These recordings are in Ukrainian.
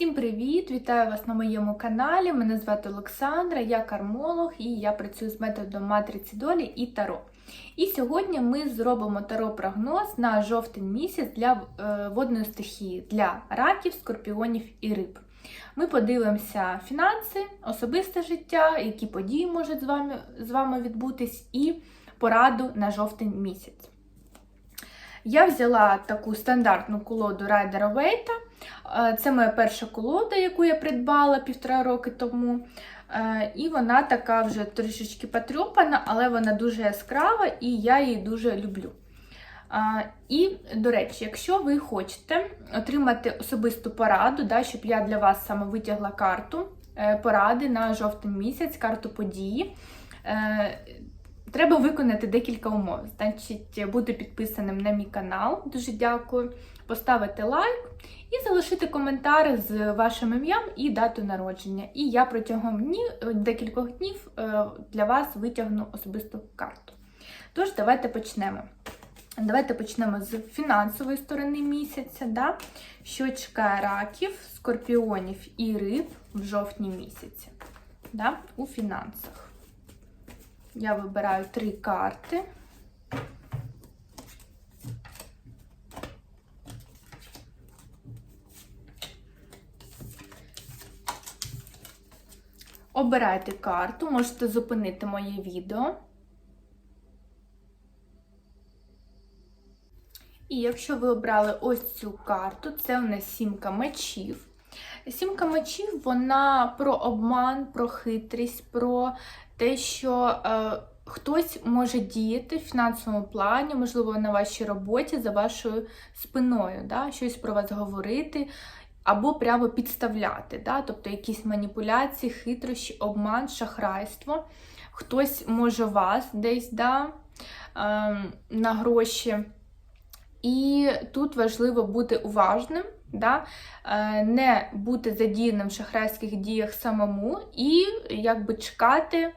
Всім привіт! Вітаю вас на моєму каналі. Мене звати Олександра, я кармолог і я працюю з методом матриці долі і таро. І сьогодні ми зробимо таро-прогноз на жовтень місяць для е, водної стихії для раків, скорпіонів і риб. Ми подивимося фінанси, особисте життя, які події можуть з вами, з вами відбутись, і пораду на жовтень місяць. Я взяла таку стандартну колоду Райдера Вейта. Е, Це моя перша колода, яку я придбала півтора роки тому. Е, І вона така вже трішечки потрьопана, але вона дуже яскрава і я її дуже люблю. А, І, до речі, якщо ви хочете отримати особисту пораду, да, щоб я для вас саме витягла карту е, поради на жовтень місяць, карту події. е, Треба виконати декілька умов. Значить, бути підписаним на мій канал, дуже дякую, поставити лайк і залишити коментар з вашим ім'ям і датою народження. І я протягом днів, декількох днів е, для вас витягну особисту карту. Тож, давайте почнемо. Давайте почнемо з фінансової сторони місяця. Да? Що чекає раків, скорпіонів і риб в жовтні місяці да? у фінансах. Я вибираю три карти. Обирайте карту, можете зупинити моє відео. І якщо ви обрали ось цю карту, це у нас сімка мечів. Сімка мечів, вона про обман, про хитрість, про те, що е, хтось може діяти в фінансовому плані, можливо, на вашій роботі за вашою спиною, да? щось про вас говорити. Або прямо підставляти, да? тобто якісь маніпуляції, хитрощі, обман, шахрайство. Хтось може вас десь да, е, на гроші. І тут важливо бути уважним, да? е, не бути задіяним в шахрайських діях самому і якби чекати,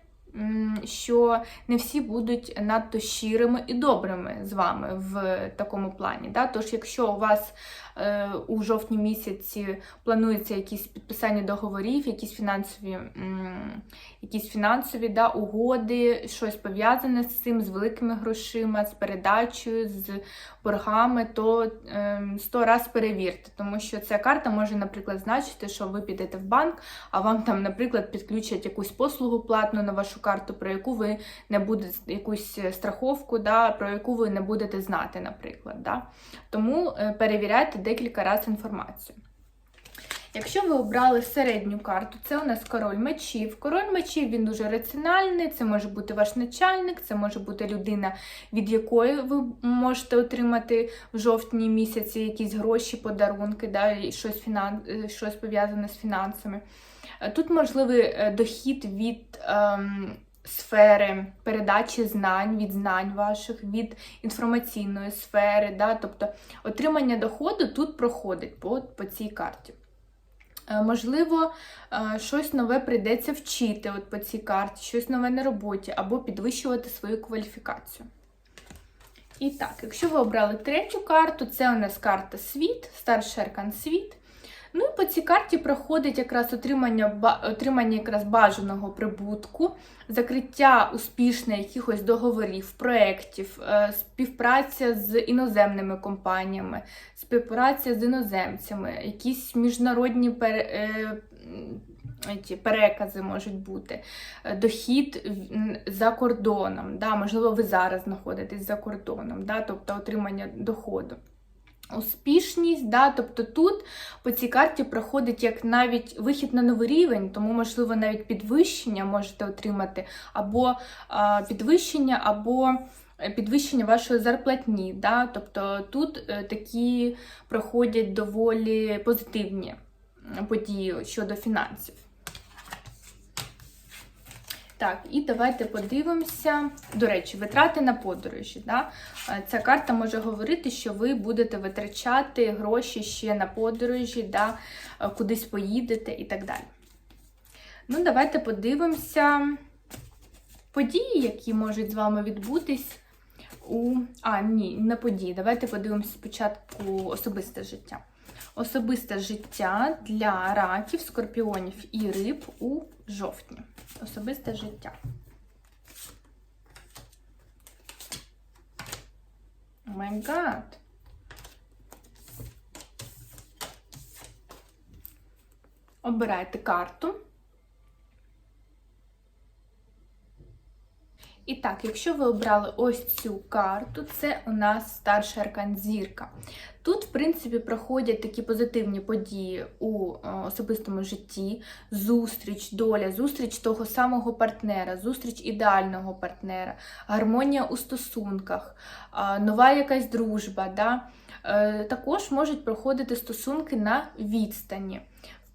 що не всі будуть надто щирими і добрими з вами в такому плані. Да? Тож, якщо у вас е, у жовтні місяці планується якісь підписання договорів, якісь фінансові, м, якісь фінансові да, угоди, щось пов'язане з цим, з великими грошима, з передачею, з боргами, то ем, сто раз перевірте, тому що ця карта може, наприклад, значити, що ви підете в банк, а вам там, наприклад, підключать якусь послугу платну на вашу карту, про яку ви не будете якусь страховку, да, про яку ви не будете знати, наприклад. Да. Тому е, перевіряйте декілька разів інформацію. Якщо ви обрали середню карту, це у нас король мечів. Король мечів він дуже раціональний, це може бути ваш начальник, це може бути людина, від якої ви можете отримати в жовтні місяці якісь гроші, подарунки, да, щось, фінан... щось пов'язане з фінансами. Тут можливий е, дохід від. Ем... Сфери передачі знань, від знань ваших, від інформаційної сфери, да? тобто отримання доходу тут проходить по, по цій карті. Е, Можливо, е, щось нове прийдеться вчити от по цій карті, щось нове на роботі, або підвищувати свою кваліфікацію. І так, якщо ви обрали третю карту, це у нас карта світ, старший аркан світ. Ну і по цій карті проходить якраз отримання отримання якраз бажаного прибутку, закриття успішне якихось договорів, проєктів, е, співпраця з іноземними компаніями, співпраця з іноземцями, якісь міжнародні е, ті перекази можуть бути, е, дохід за кордоном. Да? Можливо, ви зараз знаходитесь за кордоном, да? тобто отримання доходу. Успішність, да, тобто тут по цій карті проходить як навіть вихід на новий рівень, тому, можливо, навіть підвищення можете отримати, або а, підвищення, або е, підвищення вашої зарплатні. Да? Тобто тут е, такі проходять доволі позитивні події щодо фінансів. Так, і давайте подивимося. До речі, витрати на подорожі. Да? Е, Ця карта може говорити, що ви будете витрачати гроші ще на подорожі, да? е, кудись поїдете і так далі. Ну, давайте подивимося події, які можуть з вами відбутись у. А, ні, не події. Давайте подивимося спочатку особисте життя. Особисте життя для раків, скорпіонів і риб у жовтні. Особисте життя. О май гад. Обирайте карту. І так, якщо ви обрали ось цю карту, це у нас старший аркан зірка. Тут, в принципі, проходять такі позитивні події у е, особистому житті: зустріч, доля, зустріч того самого партнера, зустріч ідеального партнера, гармонія у стосунках, е, нова якась дружба. Да? Е, Також можуть проходити стосунки на відстані.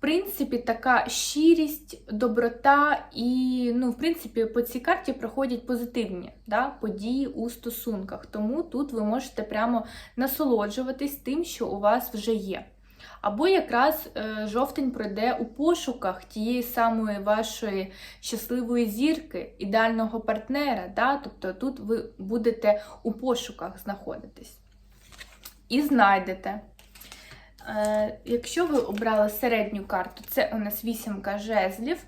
Принципі, така щирість, доброта і, ну, в принципі, по цій карті проходять позитивні да, події у стосунках. Тому тут ви можете прямо насолоджуватись тим, що у вас вже є. Або якраз е, жовтень пройде у пошуках тієї самої вашої щасливої зірки, ідеального партнера. Да? Тобто тут ви будете у пошуках знаходитись. І знайдете. Е, Якщо ви обрали середню карту, це у нас вісімка жезлів.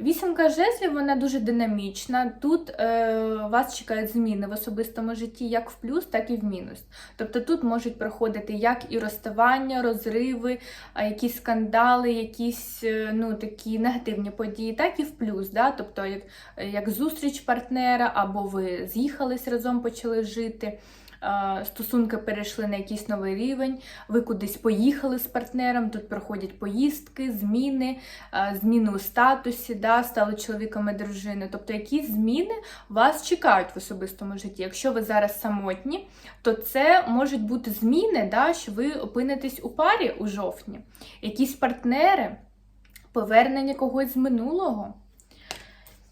Вісімка жезлів вона дуже динамічна. Тут е, вас чекають зміни в особистому житті як в плюс, так і в мінус. Тобто тут можуть проходити як і розставання, розриви, якісь скандали, якісь е, ну, такі негативні події, так і в плюс. Да? Тобто, як, як зустріч партнера, або ви з'їхались разом, почали жити. Е, Стосунки перейшли на якийсь новий рівень, ви кудись поїхали з партнером, тут проходять поїздки, зміни, е, зміни у статусі, да, стали чоловіком і дружиною. Тобто якісь зміни вас чекають в особистому житті. Якщо ви зараз самотні, то це можуть бути зміни, да, що ви опинитесь у парі у жовтні, якісь партнери, повернення когось з минулого.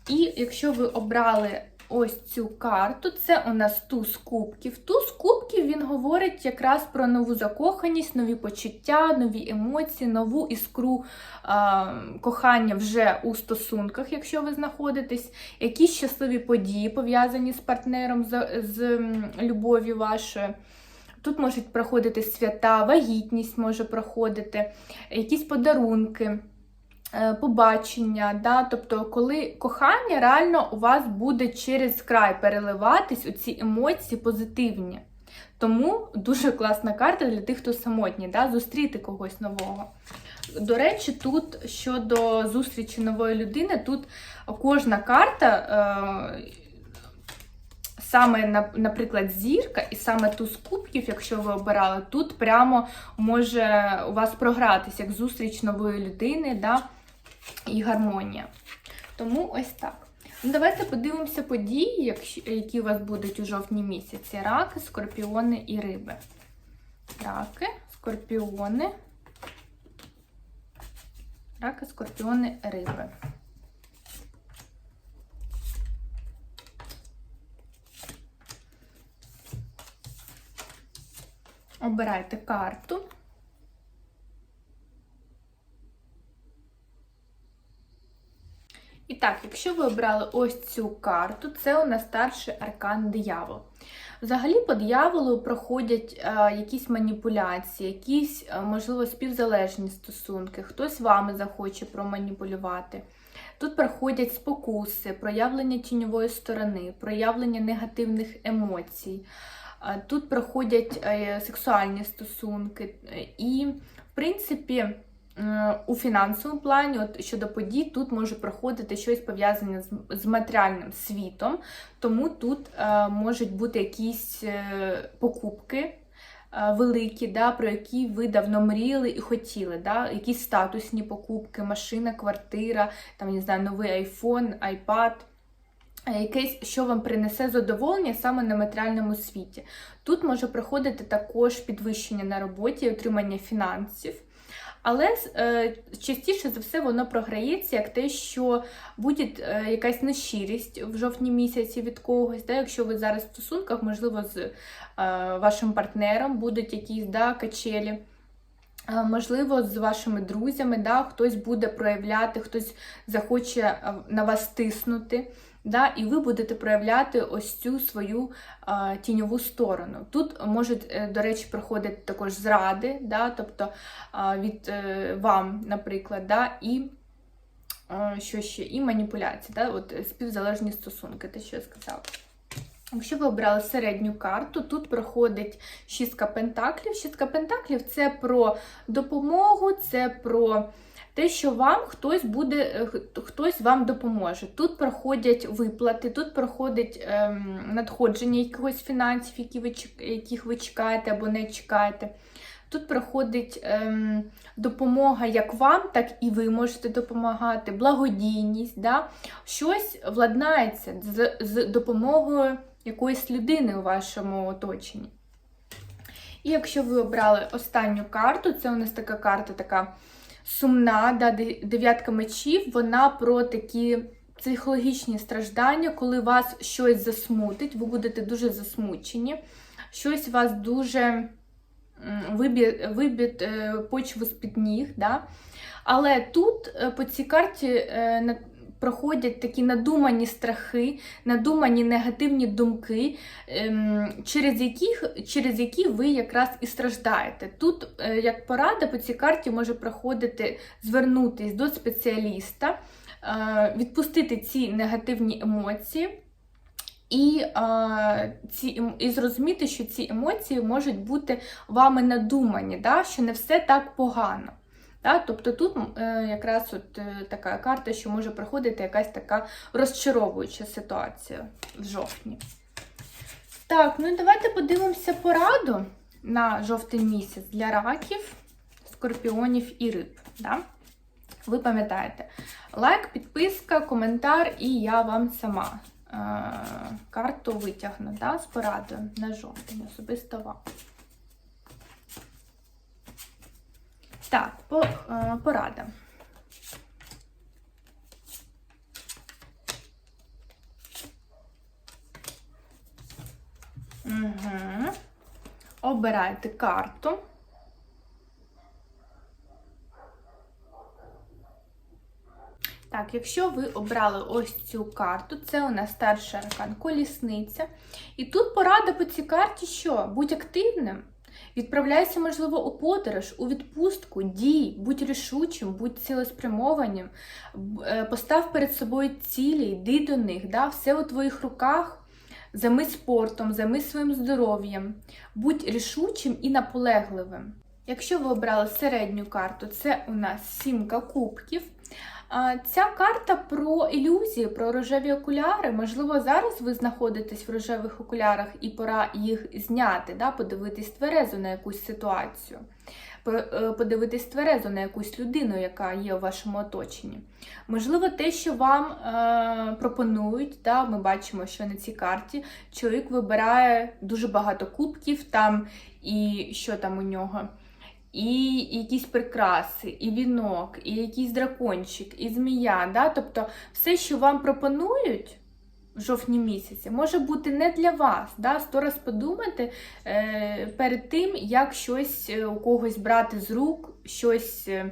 І якщо ви обрали ось цю карту, це у нас туз кубків. Туз кубків він говорить якраз про нову закоханість, нові почуття, нові емоції, нову іскру а, кохання вже у стосунках, якщо ви знаходитесь, якісь щасливі події пов'язані з партнером, з, з любов'ю вашою. Тут можуть проходити свята, вагітність може проходити, якісь подарунки побачення, да? тобто, коли кохання реально у вас буде через край переливатись у ці емоції позитивні. Тому дуже класна карта для тих, хто самотній, да? зустріти когось нового. До речі, тут щодо зустрічі нової людини, тут кожна карта. Е- Саме, наприклад, зірка і саме туз кубків, якщо ви обирали, тут прямо може у вас програтися як зустріч нової людини да, і гармонія. Тому ось так. Ну, давайте подивимося події, які у вас будуть у жовтні місяці. Раки, скорпіони і риби. Раки, скорпіони. Раки, скорпіони, риби. Обирайте карту. І так, якщо ви обрали ось цю карту, це у нас старший аркан диявол. Взагалі, по дияволу проходять е, якісь маніпуляції, якісь, е, можливо, співзалежні стосунки, хтось вами захоче проманіпулювати. Тут проходять спокуси, проявлення тіньової сторони, проявлення негативних емоцій. Е, Тут проходять е, сексуальні стосунки. І, в принципі, у фінансовому плані, от щодо подій, тут може проходити щось пов'язане з, матеріальним світом, тому тут е, можуть бути якісь е, покупки. е, Великі, да, про які ви давно мріяли і хотіли, да, якісь статусні покупки, машина, квартира, там, не знаю, новий айфон, айпад, е, якесь, що вам принесе задоволення саме на матеріальному світі. Тут може проходити також підвищення на роботі, отримання фінансів. Але е, частіше за все воно програється як те, що буде е, якась нещирість в жовтні місяці від когось. Да? Якщо ви зараз в стосунках, можливо, з е, вашим партнером будуть якісь да, качелі. Можливо, з вашими друзями, да, хтось буде проявляти, хтось захоче на вас тиснути. Да, і ви будете проявляти ось цю свою а, тіньову сторону. Тут можуть, е, до речі, проходити також зради, да, тобто а, від е, вам, наприклад, да, і а, що ще, і маніпуляції, да, от, е, співзалежні стосунки, те, що я сказала. Якщо ви обрали середню карту, тут проходить шістка пентаклів. Шістка пентаклів це про допомогу, це про те, що вам хтось буде, е, хтось вам допоможе. Тут проходять виплати, тут проходить ем, надходження якихось фінансів, які ви, яких ви чекаєте або не чекаєте. Тут проходить ем, допомога як вам, так і ви можете допомагати, благодійність. Да? Щось владнається з, з допомогою якоїсь людини у вашому оточенні. І якщо ви обрали останню карту, це у нас така карта така сумна, да, дев'ятка мечів, вона про такі психологічні страждання, коли вас щось засмутить, ви будете дуже засмучені, щось вас дуже виб'є е, почву з-під ніг. Да? Але тут е, по цій карті е, проходять такі надумані страхи, надумані негативні думки, ем, через, яких, через які ви якраз і страждаєте. Тут, е, як порада, по цій карті може проходити звернутись до спеціаліста, е, відпустити ці негативні емоції. І, е, ці, ем- і зрозуміти, що ці емоції можуть бути вами надумані, да? що не все так погано. Тобто тут е, якраз от, е, така карта, що може проходити якась така розчаровуюча ситуація в жовтні. Так, ну давайте подивимося пораду на жовтий місяць для раків, скорпіонів і риб. Да? Ви пам'ятаєте, лайк, підписка, коментар, і я вам сама е- карту витягну да, з порадою на жовтень, особисто вам. Так, по, е, порада. Угу. Обирайте карту. Так, якщо ви обрали ось цю карту, це у нас старший аркан колісниця. І тут порада по цій карті, що будь активним, відправляйся, можливо, у подорож, у відпустку, дій, будь рішучим, будь цілеспрямованим, е, постав перед собою цілі, йди до них, да? все у твоїх руках. Займись спортом, займись своїм здоров'ям, будь рішучим і наполегливим. Якщо ви обрали середню карту, це у нас сімка кубків. Ця карта про ілюзії, про рожеві окуляри. Можливо, зараз ви знаходитесь в рожевих окулярах і пора їх зняти, да? подивитись тверезо на якусь ситуацію, е, подивитись тверезо на якусь людину, яка є у вашому оточенні. Можливо, те, що вам е, пропонують, да? ми бачимо, що на цій карті чоловік вибирає дуже багато кубків там і що там у нього. І якісь прикраси, і вінок, і якийсь дракончик, і змія. Да? Тобто все, що вам пропонують в жовтні місяці, може бути не для вас. Да? Сто раз подумайте е, перед тим, як щось е, у когось брати з рук, щось, е,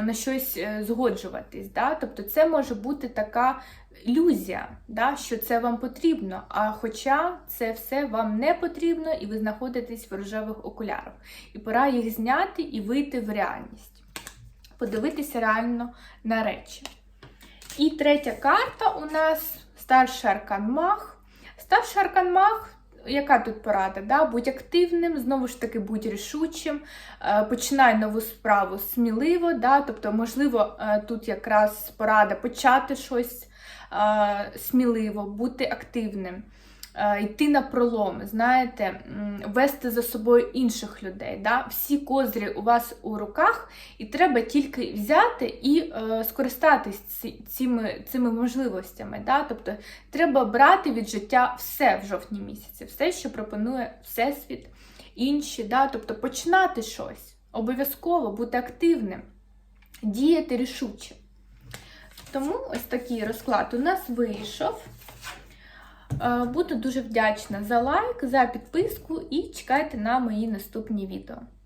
на щось е, згоджуватись. Да? Тобто це може бути така ілюзія, да? що це вам потрібно, а хоча це все вам не потрібно, і ви знаходитесь в рожевих окулярах. І пора їх зняти і вийти в реальність. Подивитися реально на речі. І третя карта у нас старший аркан Мах. Старший аркан маг. Яка тут порада? Да? Будь активним, знову ж таки, будь рішучим, е, починай нову справу сміливо. Да? Тобто, можливо, е, тут якраз порада почати щось е, сміливо, бути активним, йти на пролом, знаєте, вести за собою інших людей. Да? Всі козирі у вас у руках, і треба тільки взяти і е, скористатись цими, цими можливостями. Да? Тобто треба брати від життя все в жовтні місяці, все, що пропонує Всесвіт, інші. Да? Тобто починати щось, обов'язково бути активним, діяти рішуче. Тому ось такий розклад у нас вийшов. Е, Буду дуже вдячна за лайк, за підписку і чекайте на мої наступні відео.